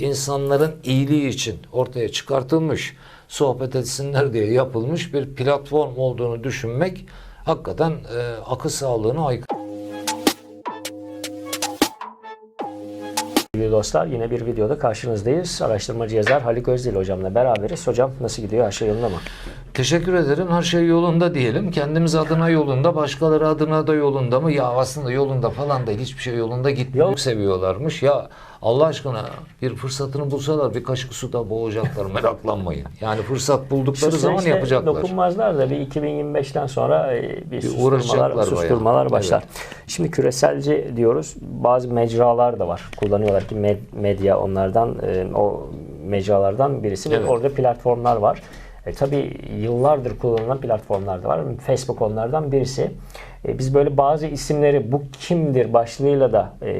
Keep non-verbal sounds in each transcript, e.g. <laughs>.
insanların iyiliği için ortaya çıkartılmış, sohbet etsinler diye yapılmış bir platform olduğunu düşünmek hakikaten e, akıl sağlığına aykırı. Sevgili dostlar yine bir videoda karşınızdayız. Araştırmacı yazar Haluk Özdil hocamla beraberiz. Hocam nasıl gidiyor? Her şey yolunda mı? Teşekkür ederim. Her şey yolunda diyelim. Kendimiz adına yolunda, başkaları adına da yolunda mı? Ya aslında yolunda falan değil. Hiçbir şey yolunda gitmiyor. Yol- seviyorlarmış. Ya Allah aşkına bir fırsatını bulsalar bir kaşık suda boğacaklar. Meraklanmayın. Yani fırsat buldukları Şu zaman süreçte yapacaklar. Dokunmazlar da bir 2025'ten sonra e, bir, susturmalar, uğraşacaklar susturmalar bayağı. başlar. Şimdi küreselci diyoruz. Bazı mecralar da var. Kullanıyorlar ki med- medya onlardan e, o mecralardan birisi ve Evet. orada platformlar var. E, tabii yıllardır kullanılan platformlar da var. Facebook onlardan birisi. E, biz böyle bazı isimleri bu kimdir başlığıyla da e,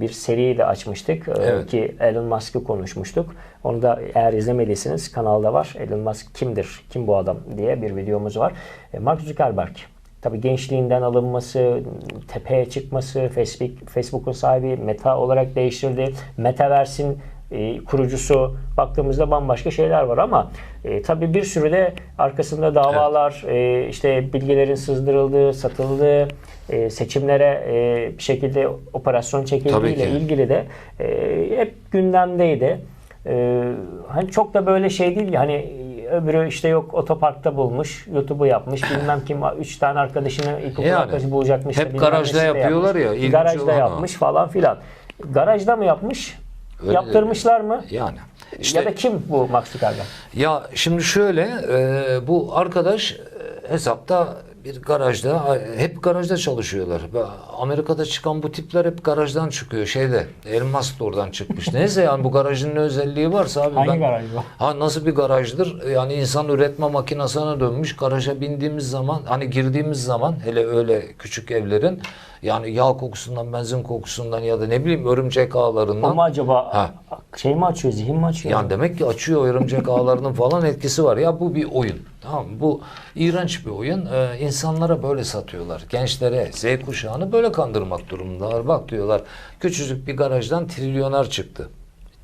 bir seri de açmıştık. E, Evet. ki Elon Musk'ı konuşmuştuk. Onu da eğer izlemediyseniz kanalda var. Elon Musk kimdir, kim bu adam diye bir videomuz var. E, Mark Zuckerberg. Tabii gençliğinden alınması, tepeye çıkması, Facebook Facebook'un sahibi Meta olarak değiştirdi. Metaverse'in e, kurucusu baktığımızda bambaşka şeyler var ama e, tabii bir sürü de arkasında davalar, e, işte bilgilerin sızdırıldığı, satıldığı, e, seçimlere e, bir şekilde operasyon çekildiğiyle ki. ilgili de e, hep gündemdeydi. E, hani çok da böyle şey değil hani öbürü işte yok otoparkta bulmuş, YouTube'u yapmış, bilmem kim üç tane arkadaşını ilkokul Yani, arkadaşı bulacakmış. hep garajda yapıyorlar yapmış. ya, Garajda o. yapmış falan filan. Garajda mı yapmış? Öyle Yaptırmışlar mı? Yani işte ya da kim bu Max Zuckerberg? Ya şimdi şöyle e, bu arkadaş e, hesapta bir garajda hep garajda çalışıyorlar. Amerika'da çıkan bu tipler hep garajdan çıkıyor şeyde. Elmas da oradan çıkmış. <laughs> Neyse yani bu garajın ne özelliği varsa abi Hangi ben garaj bu? Ha nasıl bir garajdır? Yani insan üretme makinesine dönmüş. Garaja bindiğimiz zaman hani girdiğimiz zaman hele öyle küçük evlerin yani yağ kokusundan, benzin kokusundan ya da ne bileyim örümcek ağlarından Ama acaba Ha. şey mi açıyor, zihin mi açıyor? yani demek ki açıyor örümcek ağlarının falan etkisi var. Ya bu bir oyun. Tamam? Bu iğrenç bir oyun. Ee, insanlara böyle satıyorlar. Gençlere, Z kuşağını böyle kandırmak durumundalar. Bak diyorlar küçücük bir garajdan trilyoner çıktı.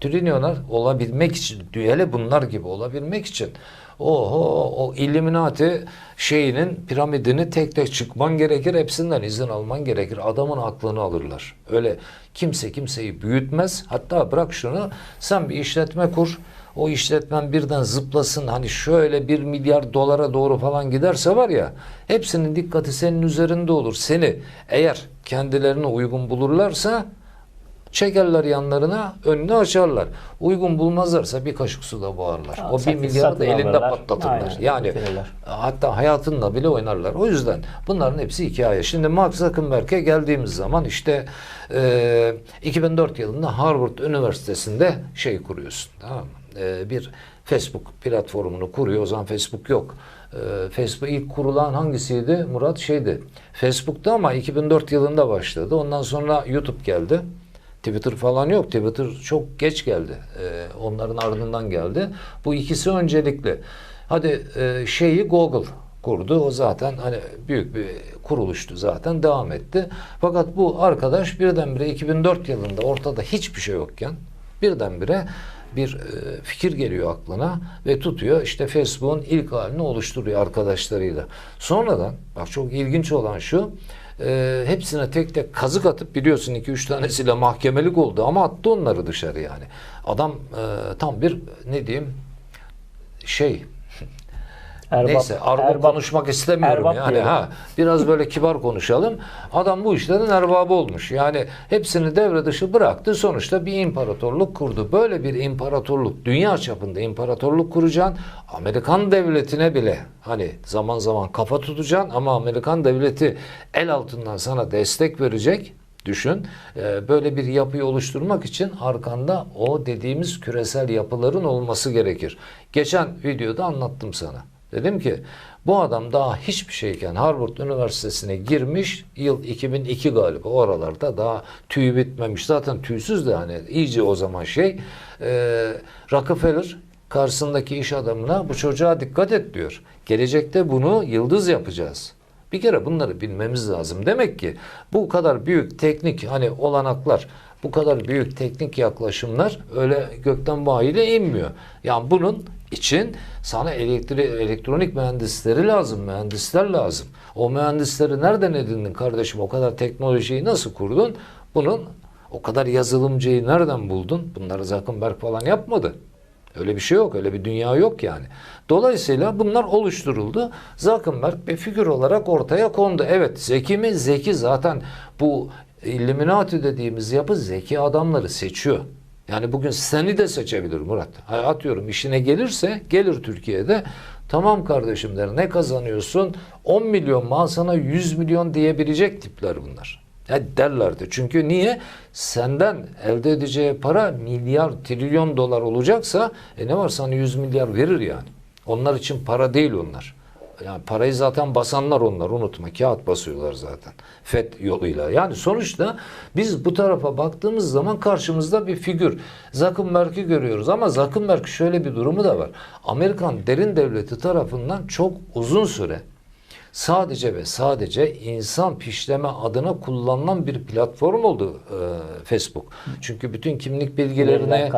Trilyoner olabilmek için, hele bunlar gibi olabilmek için oho o Illuminati şeyinin piramidini tek tek çıkman gerekir. Hepsinden izin alman gerekir. Adamın aklını alırlar. Öyle kimse kimseyi büyütmez. Hatta bırak şunu sen bir işletme kur. O işletmen birden zıplasın hani şöyle bir milyar dolara doğru falan giderse var ya hepsinin dikkati senin üzerinde olur. Seni eğer kendilerine uygun bulurlarsa çekerler yanlarına önünü açarlar. Uygun bulmazlarsa bir kaşık suda boğarlar. Ha, o bir milyarı da elinde alırlar. patlatırlar. Aynen, yani bitirirler. hatta hayatınla bile oynarlar. O yüzden bunların hepsi hikaye. Şimdi Mark Zuckerberg'e geldiğimiz zaman işte e, 2004 yılında Harvard Üniversitesi'nde şey kuruyorsun. Tamam mı? E, bir Facebook platformunu kuruyor. O zaman Facebook yok. E, Facebook ilk kurulan hangisiydi? Murat şeydi. Facebook'ta ama 2004 yılında başladı. Ondan sonra YouTube geldi. Twitter falan yok. Twitter çok geç geldi. Ee, onların ardından geldi. Bu ikisi öncelikli. Hadi e, şeyi Google kurdu. O zaten hani büyük bir kuruluştu zaten. Devam etti. Fakat bu arkadaş birdenbire 2004 yılında ortada hiçbir şey yokken birdenbire bir e, fikir geliyor aklına ve tutuyor işte Facebook'un ilk halini oluşturuyor arkadaşlarıyla. Sonradan bak çok ilginç olan şu e, hepsine tek tek kazık atıp biliyorsun 2-3 tanesiyle mahkemelik oldu ama attı onları dışarı yani. Adam e, tam bir ne diyeyim şey Erbap- Neyse argo erbap- konuşmak istemiyorum erbap yani diyelim. ha biraz böyle kibar konuşalım. Adam bu işlerin erbabı olmuş. Yani hepsini devre dışı bıraktı. Sonuçta bir imparatorluk kurdu. Böyle bir imparatorluk dünya çapında imparatorluk kuracaksın. Amerikan devletine bile hani zaman zaman kafa tutacaksın ama Amerikan devleti el altından sana destek verecek. Düşün. Ee, Böyle bir yapıyı oluşturmak için arkanda o dediğimiz küresel yapıların olması gerekir. Geçen videoda anlattım sana. Dedim ki bu adam daha hiçbir şeyken Harvard Üniversitesi'ne girmiş yıl 2002 galiba o aralarda daha tüy bitmemiş zaten tüysüz de hani iyice o zaman şey e, Rockefeller karşısındaki iş adamına bu çocuğa dikkat et diyor. Gelecekte bunu yıldız yapacağız. Bir kere bunları bilmemiz lazım. Demek ki bu kadar büyük teknik hani olanaklar Bu kadar büyük teknik yaklaşımlar öyle gökten vahiyle inmiyor. Yani bunun için sana elektri elektronik mühendisleri lazım, mühendisler lazım. O mühendisleri nereden edindin kardeşim? O kadar teknolojiyi nasıl kurdun? Bunun o kadar yazılımcıyı nereden buldun? Bunları Zuckerberg falan yapmadı. Öyle bir şey yok. Öyle bir dünya yok yani. Dolayısıyla bunlar oluşturuldu. Zuckerberg bir figür olarak ortaya kondu. Evet zeki mi? Zeki zaten bu Illuminati dediğimiz yapı zeki adamları seçiyor. Yani bugün seni de seçebilir Murat. Atıyorum işine gelirse gelir Türkiye'de. Tamam kardeşim der ne kazanıyorsun? 10 milyon mal sana 100 milyon diyebilecek tipler bunlar. Ya derlerdi. Çünkü niye? Senden elde edeceği para milyar, trilyon dolar olacaksa e ne var sana 100 milyar verir yani. Onlar için para değil onlar. Yani parayı zaten basanlar onlar unutma. Kağıt basıyorlar zaten. FED yoluyla. Yani sonuçta biz bu tarafa baktığımız zaman karşımızda bir figür. Zuckerberg'i görüyoruz ama Zuckerberg şöyle bir durumu da var. Amerikan derin devleti tarafından çok uzun süre sadece ve sadece insan pişleme adına kullanılan bir platform oldu e, Facebook. Çünkü bütün kimlik bilgilerini,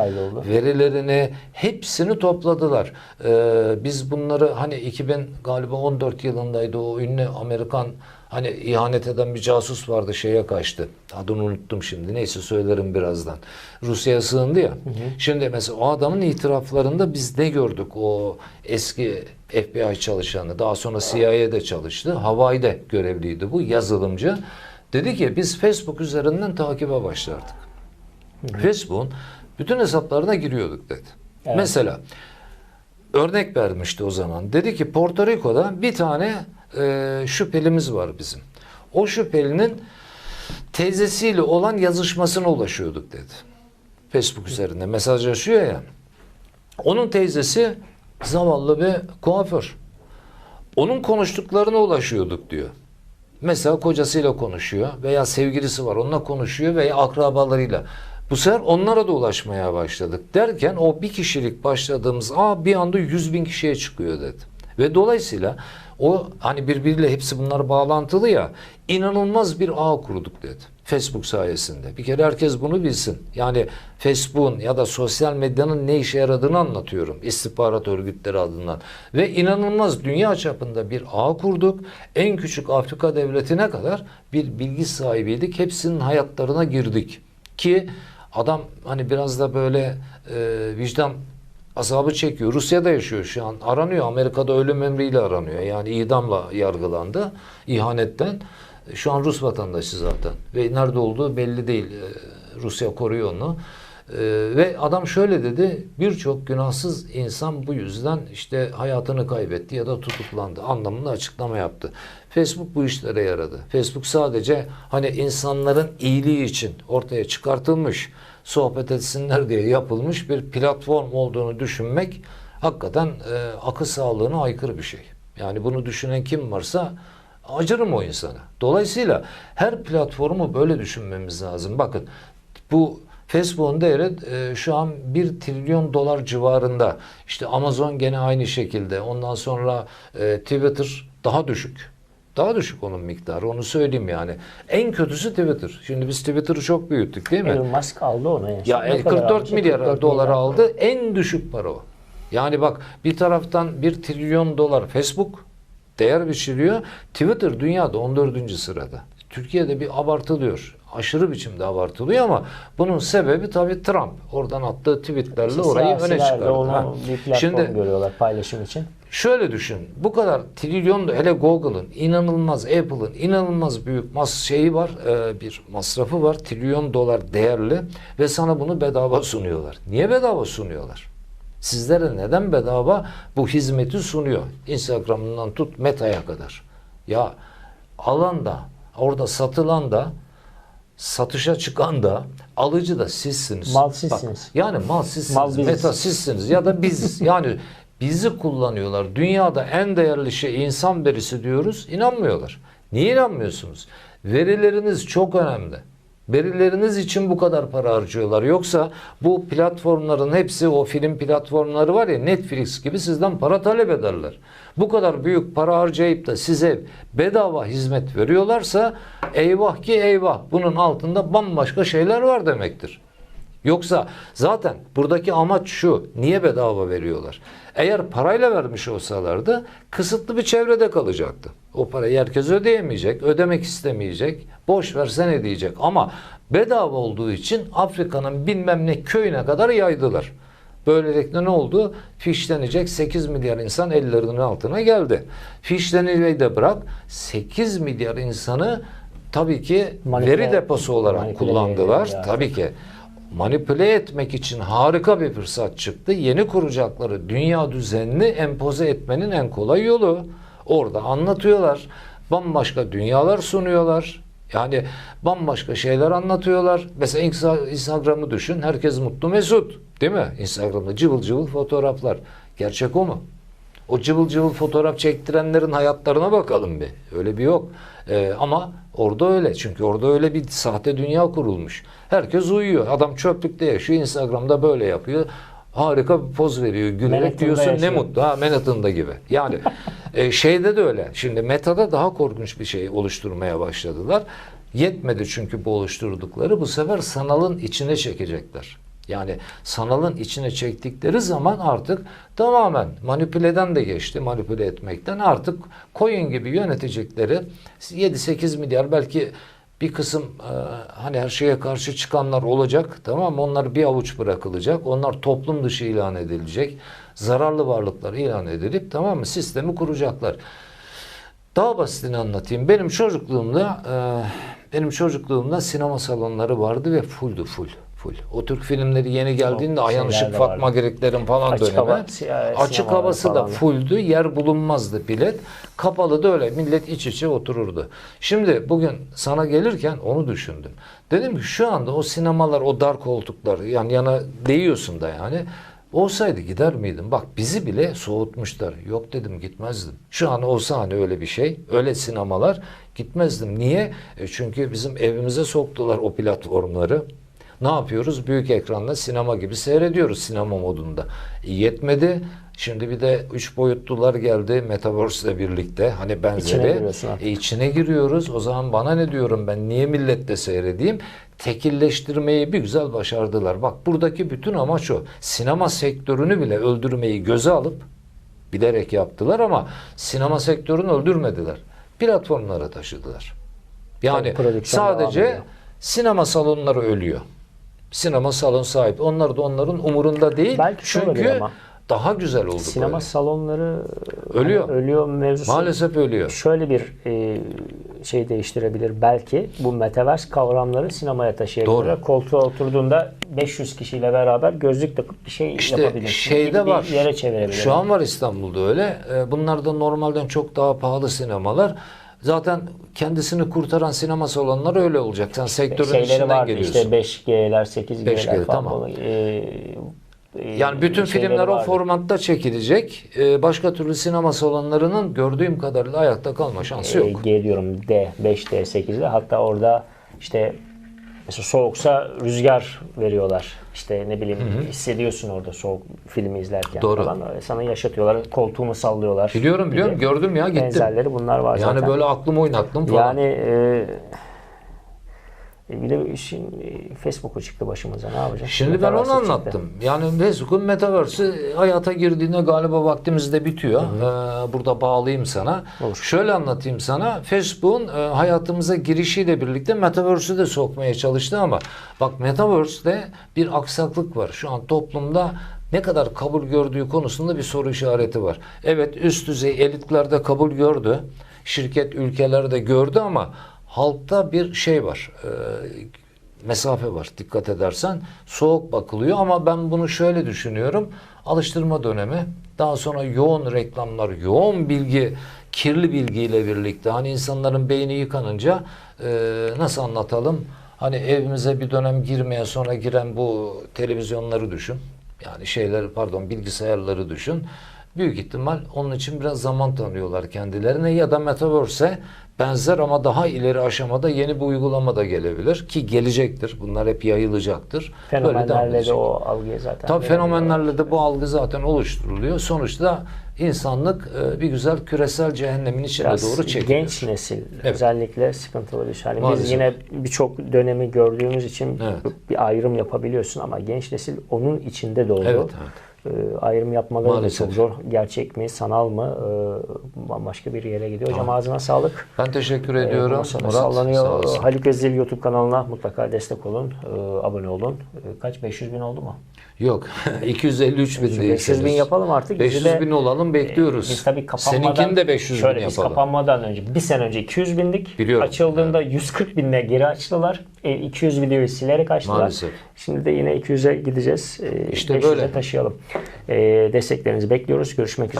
verilerini hepsini topladılar. E, biz bunları hani 2000 galiba 14 yılındaydı o ünlü Amerikan hani ihanet eden bir casus vardı şeye kaçtı. Adını unuttum şimdi. Neyse söylerim birazdan. Rusya'ya sığındı ya. Şimdi mesela o adamın itiraflarında biz ne gördük? O eski FBI çalışanı daha sonra CIA'de çalıştı. Hawaii'de görevliydi bu yazılımcı. Dedi ki biz Facebook üzerinden takibe başlardık. Facebook'un bütün hesaplarına giriyorduk dedi. Evet. Mesela örnek vermişti o zaman. Dedi ki Porto Rico'da bir tane e, şüphelimiz var bizim. O şüphelinin teyzesiyle olan yazışmasına ulaşıyorduk dedi. Facebook üzerinde mesajlaşıyor ya. Onun teyzesi zavallı bir kuaför. Onun konuştuklarına ulaşıyorduk diyor. Mesela kocasıyla konuşuyor veya sevgilisi var onunla konuşuyor veya akrabalarıyla. Bu sefer onlara da ulaşmaya başladık derken o bir kişilik başladığımız a bir anda 100 bin kişiye çıkıyor dedi. Ve dolayısıyla o hani birbiriyle hepsi bunlar bağlantılı ya inanılmaz bir ağ kurduk dedi. Facebook sayesinde. Bir kere herkes bunu bilsin. Yani Facebook'un ya da sosyal medyanın ne işe yaradığını anlatıyorum. İstihbarat örgütleri adından. Ve inanılmaz dünya çapında bir ağ kurduk. En küçük Afrika devletine kadar bir bilgi sahibiydik. Hepsinin hayatlarına girdik. Ki adam hani biraz da böyle e, vicdan azabı çekiyor. Rusya'da yaşıyor şu an. Aranıyor. Amerika'da ölüm emriyle aranıyor. Yani idamla yargılandı. ihanetten. Şu an Rus vatandaşı zaten. Ve nerede olduğu belli değil. Ee, Rusya koruyor onu. Ee, ve adam şöyle dedi. Birçok günahsız insan bu yüzden işte hayatını kaybetti ya da tutuklandı anlamında açıklama yaptı. Facebook bu işlere yaradı. Facebook sadece hani insanların iyiliği için ortaya çıkartılmış, sohbet etsinler diye yapılmış bir platform olduğunu düşünmek hakikaten e, akıl sağlığına aykırı bir şey. Yani bunu düşünen kim varsa acırım o insana. Dolayısıyla her platformu böyle düşünmemiz lazım. Bakın bu Facebook'un değeri e, şu an 1 trilyon dolar civarında. İşte Amazon gene aynı şekilde. Ondan sonra e, Twitter daha düşük. Daha düşük onun miktarı onu söyleyeyim yani. En kötüsü Twitter. Şimdi biz Twitter'ı çok büyüttük değil mi? Elon Musk aldı onu son. Ya Ne e, kadar 44 almıştı? milyar 44 dolar milyar. aldı. En düşük para o. Yani bak bir taraftan 1 trilyon dolar Facebook değer biçiliyor. Twitter dünyada 14. sırada. Türkiye'de bir abartılıyor. Aşırı biçimde abartılıyor ama bunun sebebi tabii Trump. Oradan attığı tweetlerle orayı öne çıkardı. onu bir platform Şimdi görüyorlar paylaşım için. Şöyle düşün. Bu kadar trilyon da hele Google'ın inanılmaz Apple'ın inanılmaz büyük mas şeyi var, e, bir masrafı var. Trilyon dolar değerli ve sana bunu bedava sunuyorlar. Niye bedava sunuyorlar? Sizlere neden bedava bu hizmeti sunuyor? Instagram'ından tut Meta'ya kadar. Ya alan da orada satılan da satışa çıkan da alıcı da sizsiniz. Mal sizsiniz. Bak, yani mal sizsiniz. Mal biziz. Meta sizsiniz ya da biziz. Yani bizi kullanıyorlar. Dünyada en değerli şey insan verisi diyoruz. İnanmıyorlar. Niye inanmıyorsunuz? Verileriniz çok önemli. Verileriniz için bu kadar para harcıyorlar. Yoksa bu platformların hepsi o film platformları var ya Netflix gibi sizden para talep ederler. Bu kadar büyük para harcayıp da size bedava hizmet veriyorlarsa eyvah ki eyvah bunun altında bambaşka şeyler var demektir. Yoksa zaten buradaki amaç şu. Niye bedava veriyorlar? Eğer parayla vermiş olsalardı kısıtlı bir çevrede kalacaktı. O parayı herkes ödeyemeyecek, ödemek istemeyecek, boş versene diyecek. Ama bedava olduğu için Afrika'nın bilmem ne köyüne kadar yaydılar. Böylelikle ne oldu? Fişlenecek 8 milyar insan ellerinin altına geldi. Fişlenmeyi de bırak 8 milyar insanı tabii ki Manipüle- veri deposu olarak kullandılar. ediyor. Tabii ki manipüle etmek için harika bir fırsat çıktı. Yeni kuracakları dünya düzenini empoze etmenin en kolay yolu. Orada anlatıyorlar. Bambaşka dünyalar sunuyorlar. Yani bambaşka şeyler anlatıyorlar. Mesela Insta- Instagram'ı düşün. Herkes mutlu mesut. Değil mi? Instagram'da cıvıl cıvıl fotoğraflar. Gerçek o mu? O cıvıl cıvıl fotoğraf çektirenlerin hayatlarına bakalım bir. Öyle bir yok. Ee, ama orada öyle. Çünkü orada öyle bir sahte dünya kurulmuş. Herkes uyuyor. Adam çöplükte yaşıyor. Instagram'da böyle yapıyor. Harika bir poz veriyor. Gülerek Manhattan'da diyorsun ne yaşıyor. mutlu. Ha Manhattan'da gibi. Yani <laughs> e, şeyde de öyle. Şimdi Meta'da daha korkunç bir şey oluşturmaya başladılar. Yetmedi çünkü bu oluşturdukları. Bu sefer sanalın içine çekecekler. Yani sanalın içine çektikleri zaman artık tamamen manipüleden de geçti manipüle etmekten artık coin gibi yönetecekleri 7-8 milyar belki bir kısım e, hani her şeye karşı çıkanlar olacak tamam mı? Onlar bir avuç bırakılacak. Onlar toplum dışı ilan edilecek. Zararlı varlıklar ilan edilip tamam mı? Sistemi kuracaklar. Daha basitini anlatayım. Benim çocukluğumda e, benim çocukluğumda sinema salonları vardı ve fulldü full. Full. O Türk filmleri yeni geldiğinde Ayhan Işık, Fatma vardı. Girekler'in falan Açık dönemi. hava, e, Açık havası da fulldü. Yer bulunmazdı bilet. Kapalı da öyle. Millet iç içe otururdu. Şimdi bugün sana gelirken onu düşündüm. Dedim ki şu anda o sinemalar, o dar koltuklar yan yana değiyorsun da yani. Olsaydı gider miydim? Bak bizi bile soğutmuşlar. Yok dedim gitmezdim. Şu an olsa hani öyle bir şey, öyle sinemalar gitmezdim. Niye? E çünkü bizim evimize soktular o platformları. Ne yapıyoruz? Büyük ekranda sinema gibi seyrediyoruz sinema modunda. E, yetmedi. Şimdi bir de üç boyutlular geldi Metaverse ile birlikte. Hani İçine benzeri. artık. E, içine giriyoruz. O zaman bana ne diyorum ben? Niye millette seyredeyim? Tekilleştirmeyi bir güzel başardılar. Bak buradaki bütün amaç o. Sinema sektörünü bile öldürmeyi göze alıp bilerek yaptılar ama sinema sektörünü öldürmediler. Platformlara taşıdılar. Yani sadece sinema salonları ölüyor. Sinema salon sahibi. Onlar da onların umurunda değil. Belki Çünkü ama. daha güzel oldu Sinema böyle. salonları Ölüyor. hani ölüyor mevzusu. Maalesef ölüyor. Şöyle bir e, şey değiştirebilir belki. Bu metaverse kavramları sinemaya taşıyabilir. Doğru. Koltuğa oturduğunda 500 kişiyle beraber gözlük takıp bir şey İşte yapabilirsin. şeyde bir var. yere çevirebilir. Şu an var İstanbul'da öyle. Ee, Bunlar da normalden çok daha pahalı sinemalar. Zaten kendisini kurtaran sinema salonları öyle olacak. Sen sektörün şeyleri içinden vardı geliyorsun. işte 5G'ler, 8G'ler 5G, falan. tamam. Böyle, e, e, Yani bütün filmler o vardı. formatta çekilecek. Ee, Başka türlü sinema salonlarının gördüğüm kadarıyla ayakta kalma şansı e, yok. G diyorum D, 5D, 8D. Hatta orada işte mesela soğuksa rüzgar veriyorlar. İşte ne bileyim hissediyorsun orada soğuk filmi izlerken Doğru. falan. Sana yaşatıyorlar. Koltuğumu sallıyorlar. Biliyorum biliyorum gibi. gördüm ya gittim. Benzerleri bunlar var Yani zaten. böyle aklım oynattım falan. Yani e, bir de işin e, Facebook'u çıktı başımıza. Ne yapacağız? Şimdi ben onu çıktı. anlattım. Yani Facebook'un Metaverse'ü hayata girdiğinde galiba vaktimiz de bitiyor. Ee, burada bağlayayım sana. Olur. Şöyle anlatayım sana. Facebook'un e, hayatımıza girişiyle birlikte Metaverse'ü de sokmaya çalıştı ama bak Metaverse'de bir aksaklık var. Şu an toplumda ne kadar kabul gördüğü konusunda bir soru işareti var. Evet üst düzey elitlerde kabul gördü. Şirket ülkelerde gördü ama halkta bir şey var. Ee, mesafe var dikkat edersen. Soğuk bakılıyor ama ben bunu şöyle düşünüyorum. Alıştırma dönemi. Daha sonra yoğun reklamlar, yoğun bilgi, kirli bilgiyle birlikte hani insanların beyni yıkanınca e, nasıl anlatalım? Hani evimize bir dönem girmeye sonra giren bu televizyonları düşün. Yani şeyler pardon bilgisayarları düşün. Büyük ihtimal onun için biraz zaman tanıyorlar kendilerine ya da Metaverse'e benzer ama daha ileri aşamada yeni bir uygulama da gelebilir ki gelecektir. Bunlar hep yayılacaktır. Böyle Fenomenlerle de edecek. o algıya zaten. Tabii fenomenlerle de bu algı zaten oluşturuluyor. Sonuçta insanlık e, bir güzel küresel cehennemin içine Biraz doğru çekiliyor. genç nesil Evet. özellikle sıkıntılı bir şey. Yani biz yine birçok dönemi gördüğümüz için Evet. bir ayrım yapabiliyorsun ama genç nesil onun içinde doğdu. Evet, evet. Ee, ayrım yapmaları da çok zor. Gerçek mi, sanal mı? Ee, bambaşka bir yere gidiyor. Hocam ağzına sağlık. Ben teşekkür Ee, ediyorum. Murat, sallanıyor. sağ. Haluk Ezil YouTube kanalına mutlaka destek olun. Abone olun. Kaç? 500 bin oldu mu? Yok. <laughs> 253 bin 500 bin yapalım artık. Bizi 500 de- bin olalım bekliyoruz. Biz tabii kapanmadan Seninkini de 500 şöyle bin biz yapalım. kapanmadan önce bir sene önce 200 bindik. Biliyorum. Açıldığında 140 binle geri açtılar. E, 200 videoyu silerek açtılar. Maalesef. Şimdi de yine 200'e gideceğiz. E, İşte 500'e böyle. taşıyalım. E, desteklerinizi bekliyoruz. Görüşmek üzere.